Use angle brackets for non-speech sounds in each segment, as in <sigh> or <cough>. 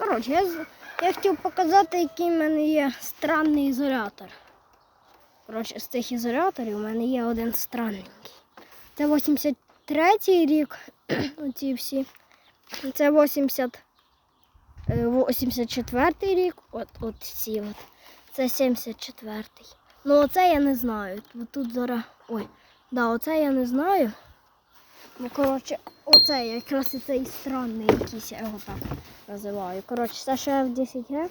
Коротше, я, я хотів показати, який в мене є странний ізолятор. Коротше, з цих ізоляторів у мене є один странненький. Це 83-й рік, <clears throat> оці всі. Це 80, е, 84-й рік, от, от ці от. Це 74-й. Ну оце я не знаю. Тут зараз. Ой, да, оце я не знаю. Ну, коротше, оце якраз і цей странний якийсь, я його так називаю. Коротше, це ще F10G.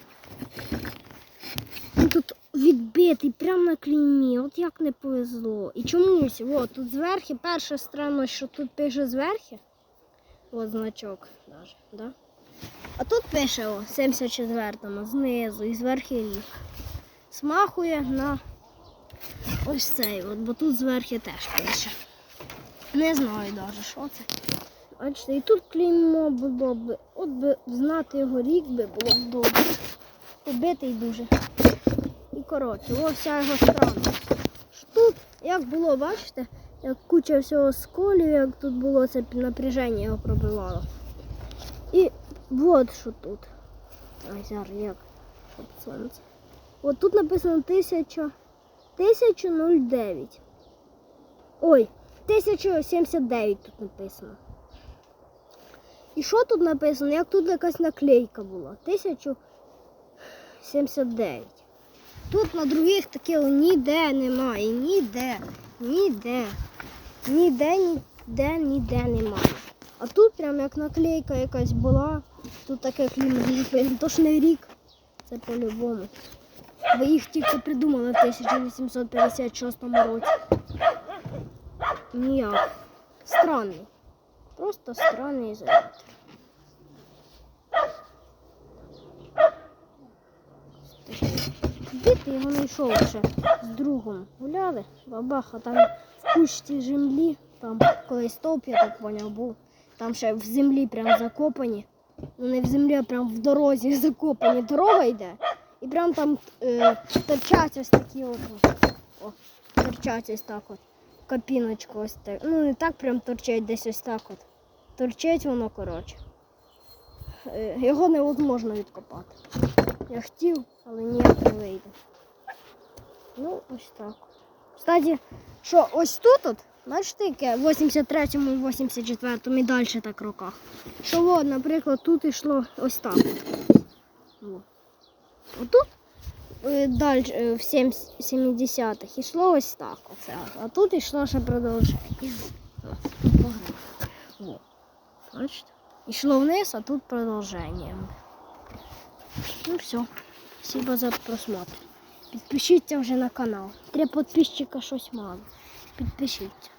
Він тут відбитий прямо на клеймі. От як не повезло. І чомусь, от тут зверху, перша странно, що тут пише зверху. От значок навіть, да? А тут пише о 74-му знизу і зверху рік. Смахує на ось цей, от, бо тут зверху теж пише. Не знаю навіть, що це. Бачите, і тут клеймо було б. От би знати його рік би було б добре. Побитий дуже. І коротше, ось вся його странність. Тут, як було, бачите, як куча всього сколів, як тут було це напряження його пробивало. І от що тут. Ай, зараз як. Сонце. От тут написано 1000, 1009. Ой, 1079 тут написано. І що тут написано? Як тут якась наклейка була? 1079. Тут на других такого ніде немає. Ніде. Ніде. Ніде, ніде, ніде немає. А тут прям як наклейка якась була. Тут таке клімліпи. То ж не рік. Це по-любому. Бо їх тільки придумали в 1856 році. Ніяк. Странний. Просто странний ізолятор. Діти його знайшов ще з другом. Гуляли, бабаха, там в кущі землі, там колись стовп, я так поняв, був. Там ще в землі прям закопані. Ну не в землі, а прям в дорозі <laughs> закопані. Дорога йде. І прям там е, торчать ось такі от. О, торчать ось так от. Капіночку ось так. Ну не так прям торчать десь ось так от. Торчить воно, коротше. Е, Його невозможно відкопати. Я хотів, але ніяк не вийде. Ну, ось так. Кстати, що ось тут, от, бачите, яке в 83-му 84-му і далі так роках. Що от, наприклад, тут йшло ось так. От. Отут далі е, в 70-х йшло ось так. Оце. А тут йшло ще продовження. Бачите? Йшло вниз, а тут продовження. Ну все. Спасибо за просмотр. Підпишіться вже на канал. Три підписчика щось мало. Підпишіться.